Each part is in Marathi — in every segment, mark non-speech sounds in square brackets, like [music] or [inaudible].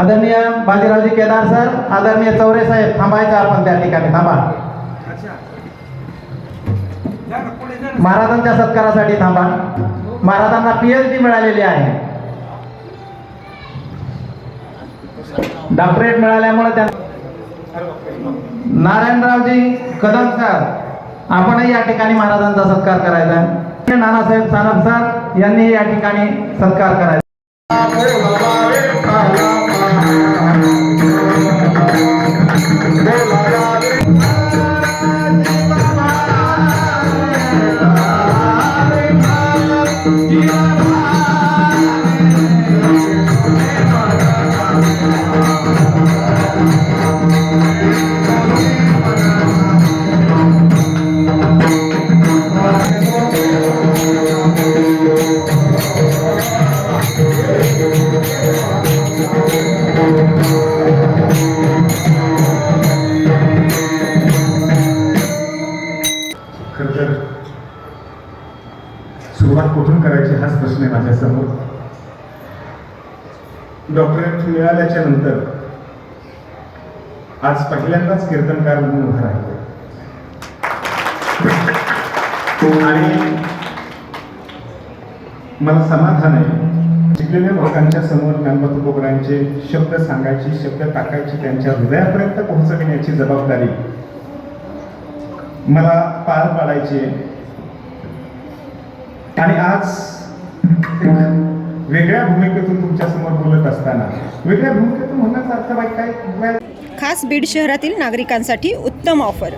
आदरणीय बाजीरावजी केदार सर आदरणीय चौरे साहेब थांबायचं आपण त्या ठिकाणी थांबा. महाराजांच्या सत्कारासाठी थांबा. महाराजांना पीएचडी मिळालेली आहे. डॉक्टरेट मिळाल्यामुळे त्यांना नारायणरावजी कदम सर आपणही या ठिकाणी महाराजांचा सत्कार करायचा नानासाहेब सानप सर यांनी या ठिकाणी सत्कार करायचा सुरुवात कुठून करायची हाच प्रश्न आहे माझ्यासमोर. डॉक्टरेट मिळाल्याच्या नंतर आज पहिल्यांदाच कीर्तनकार म्हणून उभा राहिले. आणि मला समाधान आहे. शिकलेल्या लोकांच्या समोर ज्ञानबा तुकोबरांचे शब्द सांगायची शब्द टाकायची त्यांच्या हृदयापर्यंत पोहोचविण्याची जबाबदारी मला पार पाडायची आहे. आणि आज वेगळ्या भूमिकेतून तुमच्यासमोर बोलत असताना वेगळ्या भूमिकेतून म्हणण्याचा अर्थ बाई काय खास बीड शहरातील नागरिकांसाठी उत्तम ऑफर.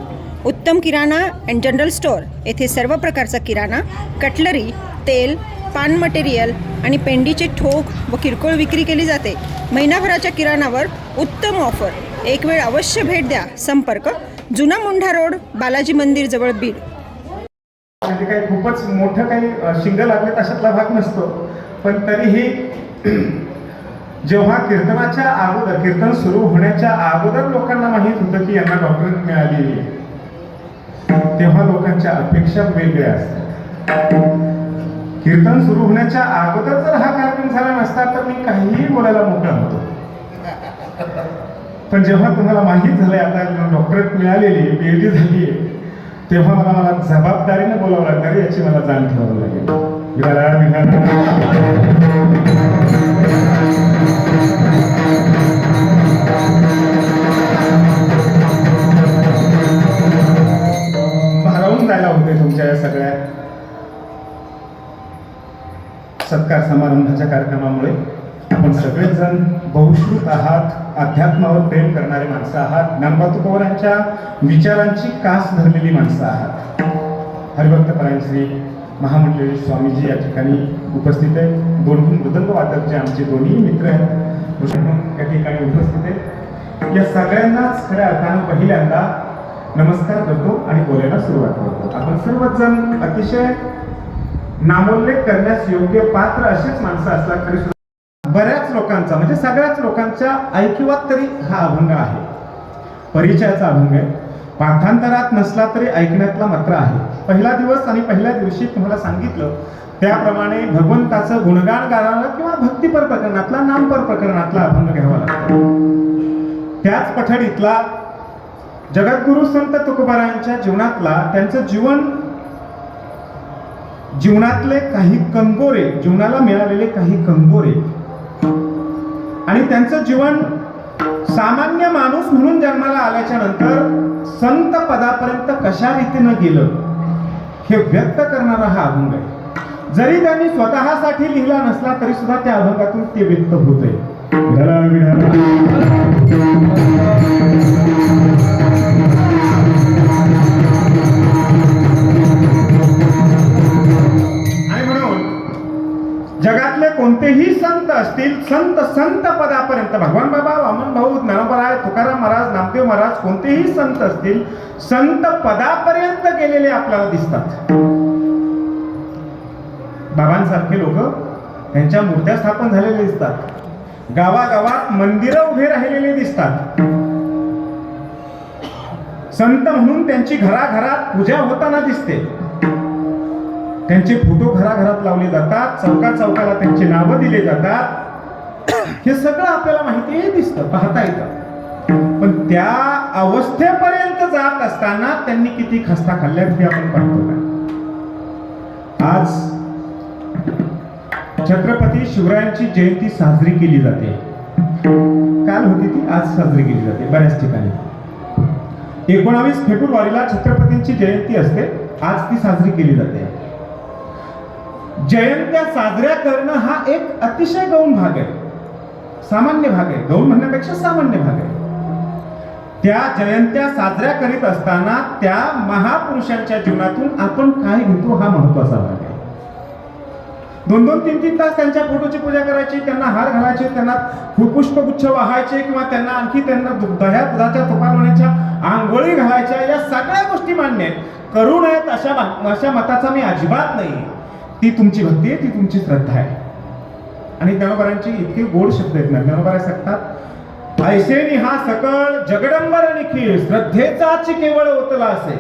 उत्तम किराणा अँड जनरल स्टोअर येथे सर्व प्रकारचा किराणा कटलरी तेल पान मटेरियल आणि पेंडीचे ठोक व किरकोळ विक्री केली जाते. महिनाभराच्या किराणावर उत्तम ऑफर. एक वेळ अवश्य भेट द्या. संपर्क जुना मुंढा रोड बालाजी मंदिर जवळ बीड. म्हणजे काही खूपच मोठं काही शिंग लागले तशातला भाग नसतो. पण तरीही [clears throat] जेव्हा कीर्तनाच्या अगोदर कीर्तन सुरू होण्याच्या अगोदर लोकांना माहीत होतं की यांना डॉक्टरेट मिळाली. तेव्हा लोकांच्या अपेक्षा वेगळ्या असतात. कीर्तन सुरू होण्याच्या अगोदर जर हा कार्यक्रम झाला नसता तर मी काहीही बोलायला मोकळा होतो पण जेव्हा तुम्हाला माहीत झालंय आता डॉक्टरेट मिळालेली आहे पीएचडी झाली तेव्हा मला मला जबाबदारीने बोलावं लागणार याची मला जाण ठेवावी लागेल. विधारा भारावून जायला होते तुमच्या या सगळ्या सत्कार समारंभाच्या कार्यक्रमामुळे. आपण सगळेजण बहुश्रुत आहात अध्यात्मावर प्रेम करणारे माणसं आहात ज्ञानबा तुकोबरांच्या विचारांची कास धरलेली माणसं आहात. हरिभक्त परायण श्री महामंडळी स्वामीजी या ठिकाणी उपस्थित आहेत. दोन मृदंग वादक जे आमचे दोन्ही मित्र आहेत या ठिकाणी उपस्थित आहेत. या सगळ्यांनाच खऱ्या अर्थानं पहिल्यांदा नमस्कार करतो आणि बोलायला सुरुवात करतो. आपण सर्वजण अतिशय नामोल्लेख करण्यास योग्य पात्र असेच माणसं असतात तरी बऱ्याच लोकांचा म्हणजे सगळ्याच लोकांच्या ऐकिवात तरी हा अभंग आहे. परिचयाचा अभंग आहे. पाठांतरात नसला तरी ऐकण्यातला मात्र आहे. पहिला दिवस आणि पहिल्या दिवशी तुम्हाला सांगितलं त्याप्रमाणे भगवंताचं गुणगान गायला किंवा भक्तीपर प्रकरणातला नामपर प्रकरणातला अभंग घ्यावा लागतो. त्याच पठडीतला जगद्गुरु संत तुकोबारायांच्या जीवनातला त्यांचं जीवन जीवनातले काही कंगोरे जीवनाला मिळालेले काही कंगोरे आणि त्यांचं जीवन सामान्य माणूस म्हणून जन्माला आल्याच्यानंतर संत पदापर्यंत कशा रीतीनं गेलं हे व्यक्त करणारा हा अभंग आहे. जरी त्यांनी स्वतःसाठी लिहिला नसला तरी सुद्धा त्या अभंगातून ते व्यक्त होत आहे महाराज कोणतेही संत असतील संत पदापर्यंत गेलेले आपल्याला दिसतात. बाबांसारखे लोक त्यांच्या मूर्त्या स्थापन झालेले दिसतात. गावागावात मंदिरं उभे राहिलेले दिसतात. संत म्हणून त्यांची घराघरात पूजा होताना दिसते. त्यांचे फोटो घराघरात लावले जातात चौका चौकाला त्यांची नावं दिली जातात. हे सगळं आपल्याला माहिती दिसतं पाहता येतं. त्या अवस्थेपर्यंत जात असताना त्यांनी किती खस्ता खाल्ल्या हे आपण पाहतो का आज छत्रपती शिवरायांची जयंती साजरी केली जाते. काल होती ती आज साजरी केली जाते बऱ्याच ठिकाणी. एकोणावीस फेब्रुवारीला छत्रपतींची जयंती असते आज ती साजरी केली जाते. जयंत्या साजऱ्या करणं हा एक अतिशय गौण भाग आहे. सामान्य भाग आहे. गौण म्हणण्यापेक्षा सामान्य भाग आहे. त्या जयंत्या साजऱ्या करीत असताना त्या महापुरुषांच्या जीवनातून आपण काय घेतो हा महत्त्वाचा भाग आहे. दोन दोन तीन तीन तास त्यांच्या फोटोची पूजा करायची त्यांना हार घालायचे त्यांना पुष्पगुच्छ वाहायचे किंवा त्यांना आणखी त्यांना दु- दह्या दुधाच्या तुपालोण्याच्या आंघोळी घालायच्या या सगळ्या गोष्टी मान्य आहेत. करू नयेत अशा अशा मताचा मी अजिबात नाही ती तुमची भक्ती आहे ती तुमची श्रद्धा आहे. आणि ज्ञानोबरांची इतके गोड शब्द आहेत ना ज्ञानोबरा सांगतात ऐसे हा सकळ जगडंबर निखिळ श्रद्धेचाच केवळ ओतला असे.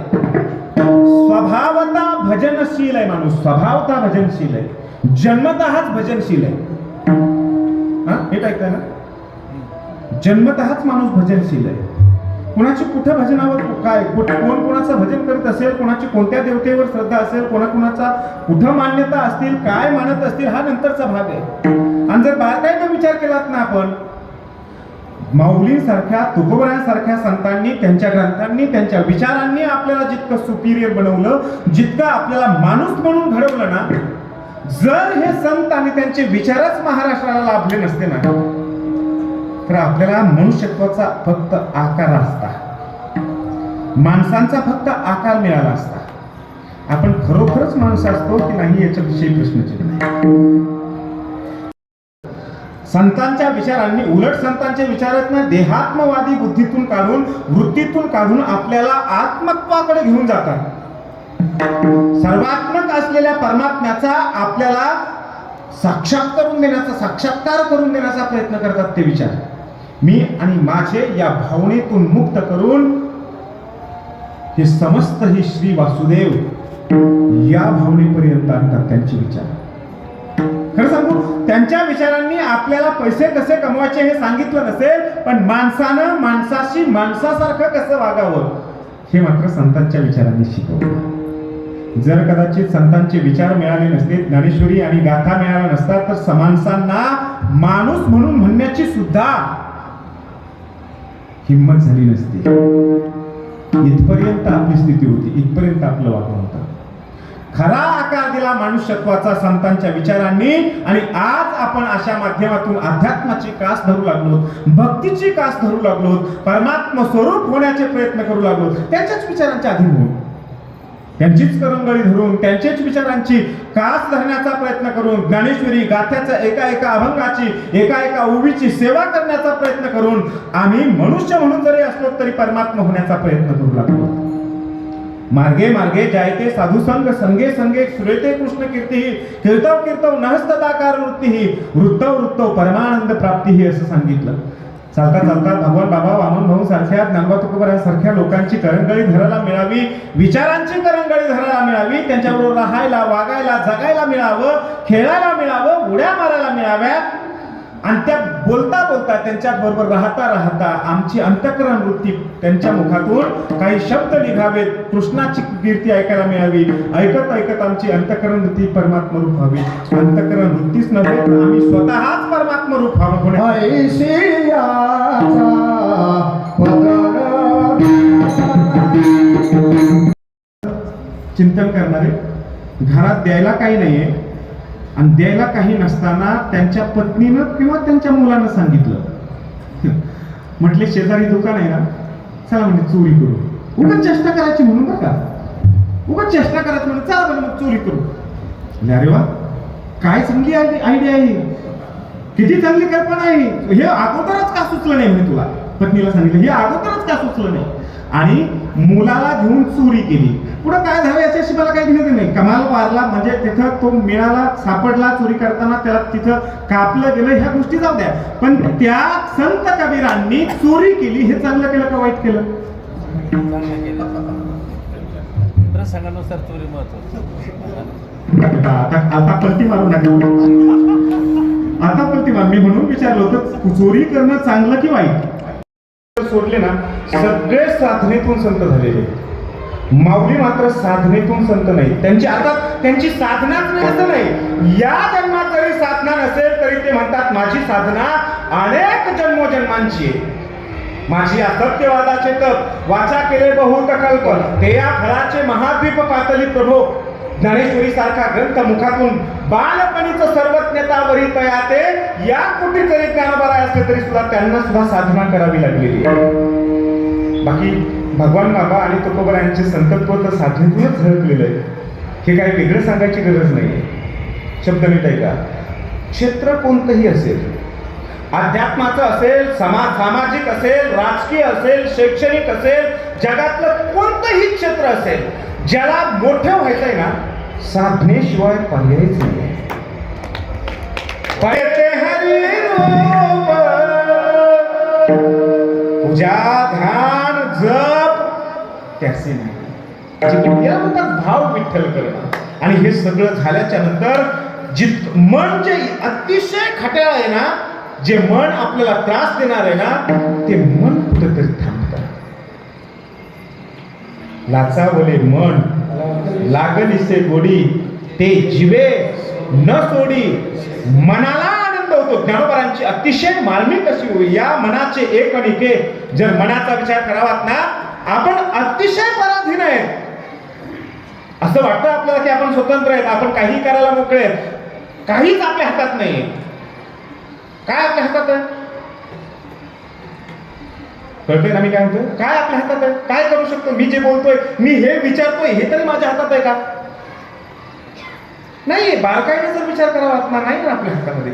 स्वभावता भजनशील आहे माणूस स्वभावता भजनशील आहे. जन्मतःच भजनशील आहे. हा? हे ऐकताय ना? जन्मतःच माणूस भजनशील आहे. कुणाची कुठं भजनावर काय कोण कोणाचं भजन करत असेल कोणाची कोणत्या देवतेवर श्रद्धा असेल कोणाकुणाचा कुठं मान्यता असतील काय मानत असतील हा नंतरचा भाग आहे. आणि जर बारकाईने विचार केलात ना आपण माऊलींसारख्या तुकोबऱ्यांसारख्या संतांनी त्यांच्या ग्रंथांनी त्यांच्या विचारांनी आपल्याला जितकं सुपिरियर बनवलं जितकं आपल्याला माणूस म्हणून घडवलं ना जर हे संत आणि त्यांचे विचारच महाराष्ट्राला लाभले नसते ना तर आपल्याला मनुष्यत्वाचा फक्त आकार असता. माणसांचा फक्त आकार मिळाला असता. आपण खरोखरच माणसं असतो की नाही याच्याविषयी प्रश्नचिन्ह नाही. संतांच्या विचारांनी उलट संतांच्या विचारात देहात्मवादी बुद्धीतून काढून वृत्तीतून काढून आपल्याला आत्मत्वाकडे घेऊन जातात. सर्वात्मक असलेल्या परमात्म्याचा आपल्याला साक्षात करून देण्याचा साक्षात्कार करून देण्याचा प्रयत्न करतात ते विचार. मी आणि माझे या भावनेतून मुक्त करून हे समस्त हे श्री वासुदेव या भावनेपर्यंत आणतात त्यांचे विचार. खरं सांगू? त्यांच्या विचारांनी आपल्याला पैसे कसे कमवायचे हे सांगितलं नसेल पण माणसानं माणसाशी माणसासारखं कसं वागावं हे मात्र संतांच्या विचारांनी शिकवलं. जर कदाचित संतांचे विचार मिळाले नसते ज्ञानेश्वरी आणि गाथा मिळाल्या नसता तर समानसांना माणूस म्हणून म्हणण्याची सुद्धा हिंमत झाली नसती. इथपर्यंत आपली स्थिती होती इथपर्यंत आपलं वागणं होतं. खरा आकार दिला मनुष्यत्वाचा संतांच्या विचारांनी आणि आज आपण अशा माध्यमातून अध्यात्माची कास धरू लागलो भक्तीची कास धरू लागलो परमात्म स्वरूप होण्याचे प्रयत्न करू लागलो त्यांच्याच विचारांच्या अधीन होऊन त्यांचीच करंगळी धरून त्यांचेच विचारांची कास धरण्याचा प्रयत्न करून ज्ञानेश्वरी गाथ्याचा एका एका अभंगाची एका एका ओवीची सेवा करण्याचा प्रयत्न करून आम्ही मनुष्य म्हणून जरी असलो तरी परमात्मा होण्याचा प्रयत्न करू लागलो मार्गे मार्गे जायते साधू संग संगे संगे सुरेते कृष्ण कीर्ती कीर्तव कीर्तव नहस्तदाकार वृत्ती ही वृत्त परमानंद प्राप्ती ही असं सांगितलं. चालता चालता भगवान बाबा वामन भाऊ सारख्या ज्ञानबा तुकोबरांसारख्या लोकांची करंगळी धरायला मिळावी विचारांची करंगळी धरायला मिळावी त्यांच्याबरोबर राहायला वागायला जगायला मिळावं खेळायला मिळावं उड्या मारायला मिळाव्या आणि त्या बोलता बोलता त्यांच्या बरोबर राहता राहता आमची अंतकरण वृत्ती त्यांच्या मुखातून काही शब्द निघावेत कृष्णाची कीर्ती ऐकायला मिळावी ऐकत ऐकत आमची अंतकरण वृत्ती परमात्मा रूप व्हावी. अंतकरण वृत्तीच नव्हे तर आम्ही स्वतःच परमात्मा रूप व्हावं चिंतन करणारे घरात द्यायला काही नाहीये आणि द्यायला काही नसताना त्यांच्या पत्नीनं किंवा त्यांच्या मुलानं सांगितलं. म्हटले शेजारी दुकान आहे ना चला म्हणजे चोरी करू. उगाच चेष्टा करायची म्हणून बरं का? उगाच चेष्टा करायची म्हणून चला म्हणजे मग चोरी करू. अरे वा काय चांगली आयडिया आहे किती चांगली कल्पना आहे हे. अगोदरच का सुचलं नाही म्हणजे तुला? पत्नीला सांगितलं हे अगोदरच का सुचलं नाही? आणि मुलाला घेऊन चोरी केली. पुढं काय झालं याच्याशी मला काही घेणं नाही. कमाल वारला म्हणजे तिथं तो मिळाला सापडला चोरी करताना त्याला तिथं कापलं गेलं ह्या गोष्टी जाऊ द्या. पण त्या संत कबीरांनी चोरी केली हे चांगलं केलं का वाईट केलं? चांगलं केलं प्रसंगानुसार चोरी महत्वाचं. आता आता पलटी मारू नका. आता पलटी मार. मी म्हणून विचारलं होतं चोरी करणं चांगलं की वाईट? सोडले ना सगळे साधनेतून संत झालेले माऊली मात्र साधनेतून संत नाही. त्यांची आता त्यांची साधनाच नाही असं नाही. या जन्मात जरी साधना नसेल तरी ते म्हणतात माझी साधना अनेक जन्मोजन्मांची आहे. माझी असत्यवादाचे तप वाचा केले बहुत कल्प ते या फळाचे महाद्वीप पातली प्रभो ज्ञानेश्वरी सारखा ग्रंथ मुखातून बालपणीच सर्वज्ञता वरी तया ते या कुठे जरी ज्ञानबरा असले तरी सुद्धा त्यांना सुद्धा साधना करावी लागलेली बाकी भगवान बाबा आणि तुकोबा यांचे संतत्व तर साधनेतूनच झळकलेलं आहे. हे काही वेगळं सांगायची गरज नाही शब्द नीट ऐका. क्षेत्र कोणतंही असेल अध्यात्माचं असेल समाज सामाजिक असेल राजकीय असेल शैक्षणिक असेल जगातलं कोणतंही क्षेत्र असेल ज्याला मोठं व्हायचंय ना साधनेशिवाय पर्यायच नाही. पळते पूजा ध्यान जप. त्याचे नाही. म्हणजे भाव विठ्ठल करणं. आणि हे सगळं झाल्याच्यानंतर जित मन जे अतिशय खट्याळ आहे ना जे मन आपल्याला त्रास देणार आहे ना ते मन कुठेतरी थांबत. लाचावले मन लागलीसे गोडी ते जिवे न सोडी मनाला आनंद होतो. ज्ञानोबरांची अतिशय मार्मिक अशी होई या मनाचे एक आणि के जर मनाचा विचार करावात ना आपण अतिशय पराधीन आहेत. असं वाटतं आपल्याला की आपण स्वतंत्र आहेत आपण काही करायला मोकळे आहेत. काहीच आपल्या हातात नाही काय आपल्या हातात आहे? कळतंय ना मी काय म्हणतोय? काय आपल्या हातात आहे? काय करू शकतो? मी जे बोलतोय मी हे विचारतोय हे तरी माझ्या हातात आहे का? नाही बारकाईने जर विचार करावा नाही ना आपल्या हातामध्ये.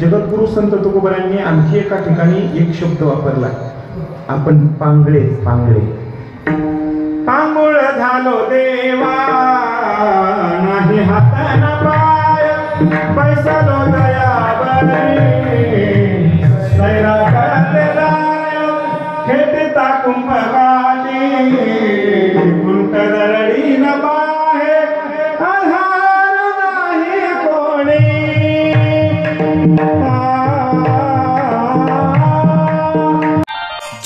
जगद्गुरु संत तुकोबरांनी आणखी एका ठिकाणी एक शब्द वापरला. आपण पांगळे पांगळे. पांगुळ झालो देवा नाही हात पाय